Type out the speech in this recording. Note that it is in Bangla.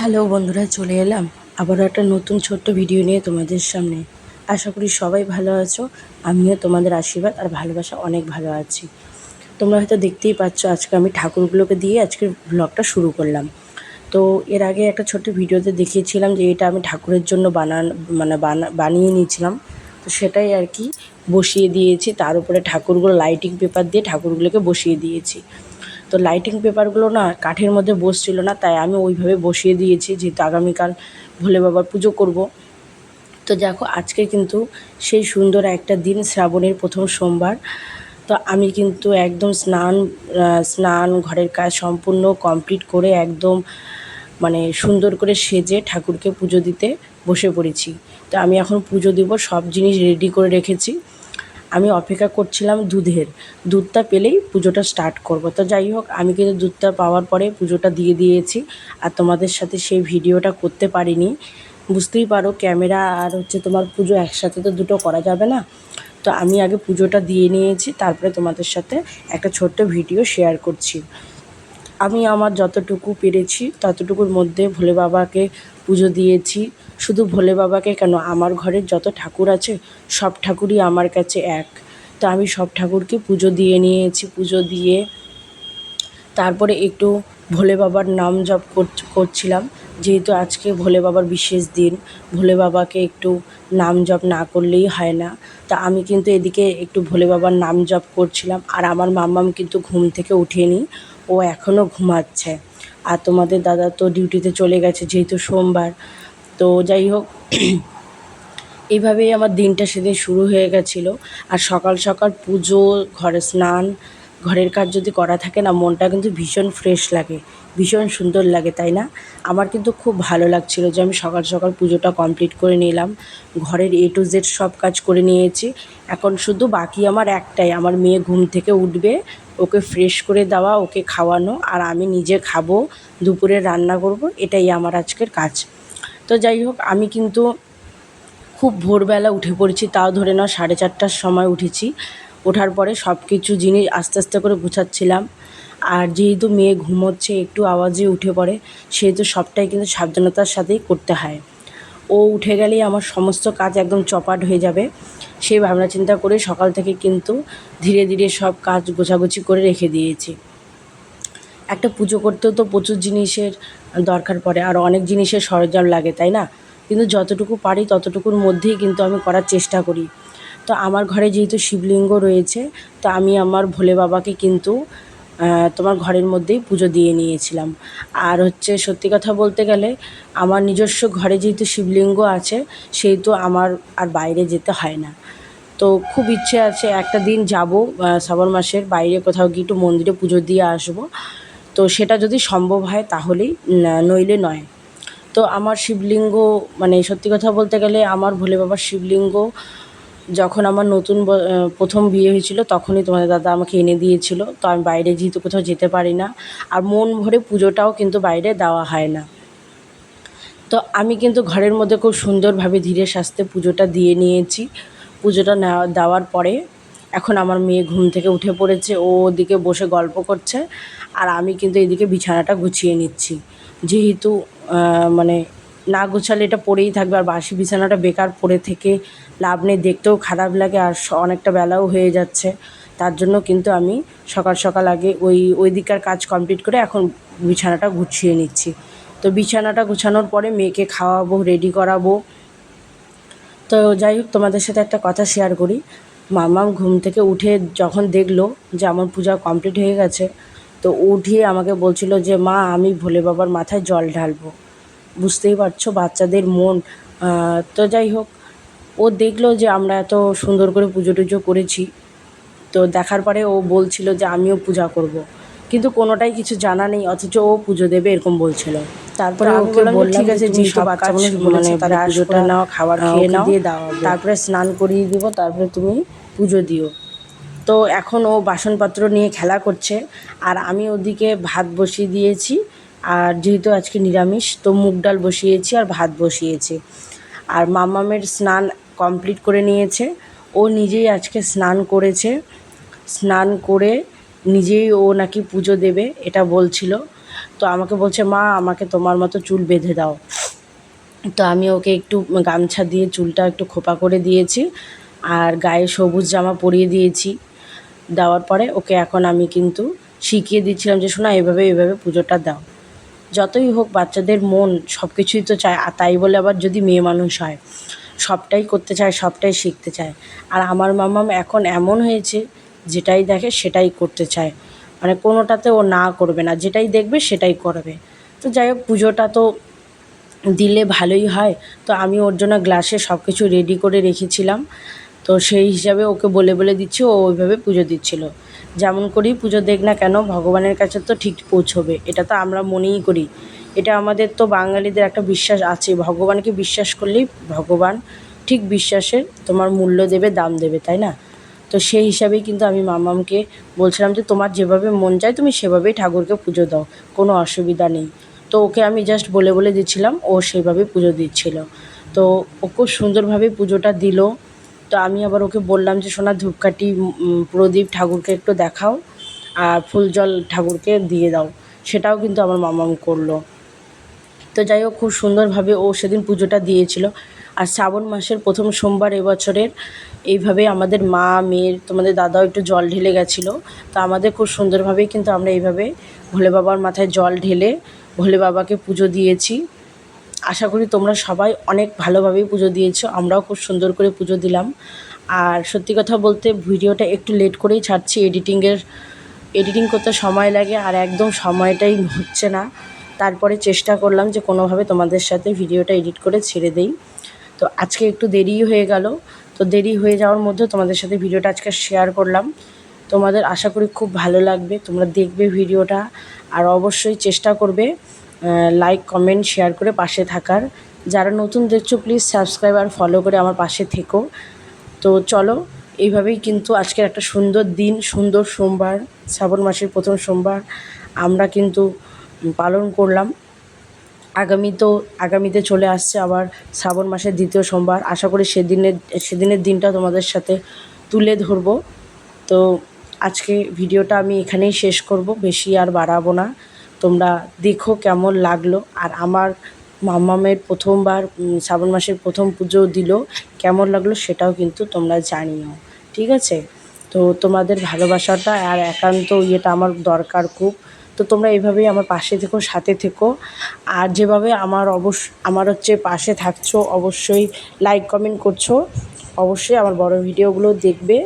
হ্যালো বন্ধুরা, চলে এলাম আবারও একটা নতুন ছোট্ট ভিডিও নিয়ে তোমাদের সামনে। আশা করি সবাই ভালো আছো, আমিও তোমাদের আশীর্বাদ আর ভালোবাসা অনেক ভালো আছি। তোমরা হয়তো দেখতেই পাচ্ছ, আজকে আমি ঠাকুরগুলোকে দিয়ে আজকের ব্লগটা শুরু করলাম। তো এর আগে একটা ছোট্ট ভিডিওতে দেখিয়েছিলাম যে এটা আমি ঠাকুরের জন্য বানান মানে বানা, বানিয়ে নিয়েছিলাম। তো সেটাই আর কি বসিয়ে দিয়েছি। তার উপরে ঠাকুরগুলো লাইটিং পেপার দিয়ে ঠাকুরগুলোকে বসিয়ে দিয়েছি। তো লাইটিং পেপারগুলো না কাঠের মধ্যে বসছিল না, তাই আমি ওইভাবে বসিয়ে দিয়েছি, যেহেতু আগামীকাল ভোলে বাবার পুজো করব। তো দেখো, আজকে কিন্তু সেই সুন্দর একটা দিন, শ্রাবণের প্রথম সোমবার। তো আমি কিন্তু একদম স্নান স্নান, ঘরের কাজ সম্পূর্ণ কমপ্লিট করে একদম মানে সুন্দর করে সেজে ঠাকুরকে পুজো দিতে বসে পড়েছি। তো আমি এখন পুজো দেবো, সব জিনিস রেডি করে রেখেছি। আমি অপেক্ষা করছিলাম দুধের। দুধটা পেলেই পুজোটা স্টার্ট করব। তো যাই হোক, আমি কিন্তু দুধটা পাওয়ার পরে পুজোটা দিয়ে দিয়েছি আর তোমাদের সাথে সেই ভিডিওটা করতে পারিনি। বুঝতেই পারো, ক্যামেরা আর হচ্ছে তোমার পুজো একসাথে তো দুটো করা যাবে না। তো আমি আগে পুজোটা দিয়ে নিয়েছি, তারপরে তোমাদের সাথে একটা ছোট্ট ভিডিও শেয়ার করছি। আমি আমার যতটুকু পেরেছি, ততটুকুর মধ্যে ভোলে বাবাকে পুজো দিয়েছি। শুধু ভোলে বাবাকে কেন? আমার ঘরের যত ঠাকুর আছে, সব ঠাকুরই আমার কাছে এক। তো আমি সব ঠাকুরকে পুজো দিয়ে নিয়েছি, পুজো দিয়ে। তারপরে একটু ভোলে বাবার নাম জপ করছিলাম। যেহেতু আজকে ভোলে বাবার বিশেষ দিন, ভোলে বাবাকে একটু নাম জপ না করলেই হয় না। তা আমি কিন্তু এদিকে একটু ভোলে বাবার নাম জপ করছিলাম। আর আমার মাম্মাম কিন্তু ঘুম থেকে উঠেনি, ও এখনও ঘুমাচ্ছে। আর তোমাদের দাদা তো ডিউটিতে চলে গেছে যেহেতু সোমবার। তো যাই হোক, এইভাবেই আমার দিনটা সেদিন শুরু হয়ে গেছিল। আর সকাল সকাল পুজো, ঘরে স্নান, ঘরের কাজ যদি করা থাকে না, মনটা কিন্তু ভীষণ ফ্রেশ লাগে, ভীষণ সুন্দর লাগে, তাই না? আমার কিন্তু খুব ভালো লাগছিল যে আমি সকাল সকাল পুজোটা কমপ্লিট করে নিলাম। ঘরের এ টু জেড সব কাজ করে নিয়েছি। এখন শুধু বাকি আমার একটাই, আমার মেয়ে ঘুম থেকে উঠবে ওকে ফ্রেশ করে দেওয়া, ওকে খাওয়ানো আর আমি নিজে খাব, দুপুরে রান্না করব, এটাই আমার আজকের কাজ। তো যাই হোক, আমি কিন্তু খুব ভোরবেলা উঠে পড়েছি, তাও ধরে নাও সাড়ে চারটার সময় উঠেছি। ওঠার পরে সব কিছু জিনিস আস্তে আস্তে করে গুছাচ্ছিলাম। আর যেহেতু মেয়ে ঘুমোচ্ছে, একটু আওয়াজে উঠে পড়ে, সেহেতু সবটাই কিন্তু সাবধানতার সাথেই করতে হয়। ও উঠে গেলেই আমার সমস্ত কাজ একদম চপাট হয়ে যাবে। সেই ভাবনা চিন্তা করে সকাল থেকে কিন্তু ধীরে ধীরে সব কাজ গোছাগুছি করে রেখে দিয়েছি। একটা পুজো করতেও তো প্রচুর জিনিসের দরকার পড়ে, আর অনেক জিনিসের সরঞ্জাম লাগে, তাই না? কিন্তু যতটুকু পারি ততটুকুর মধ্যেই কিন্তু আমি করার চেষ্টা করি। তো আমার ঘরে যেহেতু শিবলিঙ্গ রয়েছে, তো আমি আমার ভোলে বাবাকে কিন্তু তোমার ঘরের মধ্যেই পুজো দিয়ে নিয়েছিলাম। আর হচ্ছে সত্যি কথা বলতে গেলে, আমার নিজস্ব ঘরে যেহেতু শিবলিঙ্গ আছে, সেহেতু আমার আর বাইরে যেতে হয় না। তো খুব ইচ্ছে আছে একটা দিন যাব শ্রাবণ মাসের বাইরে কোথাও গিয়ে একটু মন্দিরে পুজো দিয়ে আসব। তো সেটা যদি সম্ভব হয় তাহলেই নইলে নয়। তো আমার শিবলিঙ্গ মানে সত্যি কথা বলতে গেলে আমার ভোলে বাবার শিবলিঙ্গ যখন আমার নতুন প্রথম বিয়ে হয়েছিল, তখনই তোমাদের দাদা আমাকে এনে দিয়েছিল। তো আমি বাইরে যেহেতু কোথাও যেতে পারি না। আর মন ভরে পুজোটাও কিন্তু বাইরে দেওয়া হয় না। তো আমি কিন্তু ঘরের মধ্যে খুব সুন্দরভাবে ধীরে সাস্তে পুজোটা দিয়ে নিয়েছি। পুজোটা নেওয়া দেওয়ার পরে এখন আমার মেয়ে ঘুম থেকে উঠে পড়েছে, ও ওদিকে বসে গল্প করছে। আর আমি কিন্তু এদিকে বিছানাটা গুছিয়ে নিচ্ছি। যেহেতু মানে না গোছালে এটা পড়েই থাকবে আর বাসি বিছানাটা বেকার পড়ে থেকে লাভ নেই, দেখতেও খারাপ লাগে আর অনেকটা বেলাও হয়ে যাচ্ছে। তার জন্য কিন্তু আমি সকাল সকাল আগে ওই ওই দিককার কাজ কমপ্লিট করে এখন বিছানাটা গুছিয়ে নিচ্ছি। তো বিছানাটা গুছানোর পরে মেয়েকে খাওয়াবো রেডি করাবো। তো যাই হোক, তোমাদের সাথে একটা কথা শেয়ার করি। মামাম ঘুম থেকে উঠে যখন দেখল যে আমার পূজা কমপ্লিট হয়ে গেছে, তো উঠিয়ে আমাকে বলছিল যে, মা, আমি ভোলে বাবার মাথায় জল ঢালবো। বুঝতেই পারছ বাচ্চাদের মন। তো যাই হোক ও দেখল যে আমরা এত সুন্দর করে পুজো টুজো করেছি। তো দেখার পরে ও বলছিল যে আমিও পূজা করব। কিন্তু কোনোটাই কিছু জানা নেই অথচ ও পুজো দেবে এরকম বলছিল। তারপরে ওকে বললাম ঠিক আছে যেহেতু বাচ্চা মানে পুজোটা নাও খাবার খেয়ে নাও। দিয়ে দাও তারপরে স্নান করিয়ে দিব তারপরে তুমি পুজো দিও। তো এখন ও বাসনপত্র নিয়ে খেলা করছে আর আমি ওদিকে ভাত বসিয়ে দিয়েছি। আর যেহেতু আজকে নিরামিষ, তো মুগ ডাল বসিয়েছি আর ভাত বসিয়েছি। আর মামামের স্নান কমপ্লিট করে নিয়েছে। ও নিজেই আজকে স্নান করেছে। স্নান করে নিজেই ও নাকি পুজো দেবে, এটা বলছিল। তো আমাকে বলছে, মা, আমাকে তোমার মতো চুল বেঁধে দাও। তো আমি ওকে একটু গামছা দিয়ে চুলটা একটু খোপা করে দিয়েছি আর গায়ে সবুজ জামা পরিয়ে দিয়েছি। দেওয়ার পরে ওকে এখন আমি কিন্তু শিখিয়ে দিচ্ছিলাম যে, শোনা, এভাবে এভাবে পুজোটা দাও। যতই হোক বাচ্চাদের মন সব কিছুই তো চায়, আর তাই বলে আবার যদি মেয়ে মানুষ হয়, সবটাই করতে চায়, সবটাই শিখতে চায়। আর আমার মামাম এখন এমন হয়েছে, যেটাই দেখে সেটাই করতে চায়। মানে কোনোটাতে ও না করবে না, যেটাই দেখবে সেটাই করবে। তো যাই হোক, পুজোটা তো দিলে ভালোই হয়। তো আমি ওর জন্য গ্লাসে সব কিছু রেডি করে রেখেছিলাম। তো সেই হিসাবে ওকে বলে বলে দিচ্ছি, ও ওইভাবে পুজো দিচ্ছিল। যেমন করেই পুজো দেখ না কেন, ভগবানের কাছে তো ঠিক পৌঁছবে, এটা তো আমরা মনেই করি। এটা আমাদের তো বাঙালিদের একটা বিশ্বাস আছে, ভগবানকে বিশ্বাস করলেই ভগবান ঠিক বিশ্বাসের তোমার মূল্য দেবে, দাম দেবে, তাই না? তো সেই হিসাবেই কিন্তু আমি মামামকে বলছিলাম যে, তোমার যেভাবে মন চায় তুমি সেভাবেই ঠাকুরকে পুজো দাও, কোনো অসুবিধা নেই। তো ওকে আমি জাস্ট বলে বলে দিচ্ছিলাম, ও সেভাবে পুজো দিচ্ছিল। তো ও খুব সুন্দরভাবে পুজোটা দিল তো আমি আবার ওকে বললাম যে, সোনা, ধূপকাঠি প্রদীপ ঠাকুরকে একটু দেখাও আর ফুল জল ঠাকুরকে দিয়ে দাও। সেটাও কিন্তু আমার মামাম করল। তো যাই হোক, খুব সুন্দরভাবে ও সেদিন পুজোটা দিয়েছিল। আর শ্রাবণ মাসের প্রথম সোমবার এবছরের এইভাবে আমাদের মা, মেয়ের, তোমাদের দাদাও একটু জল ঢেলে গেছিল। তো আমাদের খুব সুন্দরভাবেই কিন্তু আমরা এইভাবে ভোলে বাবার মাথায় জল ঢেলে ভোলে বাবাকে পুজো দিয়েছি। আশা করি তোমরা সবাই অনেক ভালোভাবেই পুজো দিয়েছ। আমরাও খুব সুন্দর করে পুজো দিলাম। আর সত্যি কথা বলতে ভিডিওটা একটু লেট করেই ছাড়ছি। এডিটিংয়ের এডিটিং করতে সময় লাগে আর একদম সময়টাই হচ্ছে না। তারপরে চেষ্টা করলাম যে কোনোভাবে তোমাদের সাথে ভিডিওটা এডিট করে ছেড়ে দেই। তো আজকে একটু দেরিই হয়ে গেল। তো দেরি হয়ে যাওয়ার মধ্যে তোমাদের সাথে ভিডিওটা আজকে শেয়ার করলাম। তোমাদের আশা করি খুব ভালো লাগবে। তোমরা দেখবে ভিডিওটা আর অবশ্যই চেষ্টা করবে। লাইক কমেন্ট শেয়ার করে পাশে থাকার। যারা নতুন দেখছ প্লিজ সাবস্ক্রাইব আর ফলো করে আমার পাশে থেকো। তো চলো, এইভাবেই কিন্তু আজকের একটা সুন্দর দিন, সুন্দর সোমবার, শ্রাবণ মাসের প্রথম সোমবার আমরা কিন্তু পালন করলাম। আগামী তো, আগামীতে চলে আসছে আবার শ্রাবণ মাসের দ্বিতীয় সোমবার। আশা করি সেদিনের সেদিনের দিনটা তোমাদের সাথে তুলে ধরবো। তো আজকে ভিডিওটা আমি এখানেই শেষ করব, বেশি আর বাড়াবো না। তোমরা দেখো কেমন লাগল। আর আমার মামামের প্রথমবার শ্রাবণ মাসের প্রথম পুজো দিল, কেমন লাগল সেটাও কিন্তু তোমরা জানিও। ঠিক আছে? তো তোমাদের ভালোবাসাটা আর একান্ত ইয়েটা আমার দরকার খুব। তো তোমরা এইভাবেই আমার পাশে থেকো, সাথে থেকো। আর যেভাবে আমার অবশ্য আমার হচ্ছে পাশে থাকছো, অবশ্যই লাইক কমেন্ট করছ। অবশ্যই আমার বড় ভিডিওগুলো দেখবে।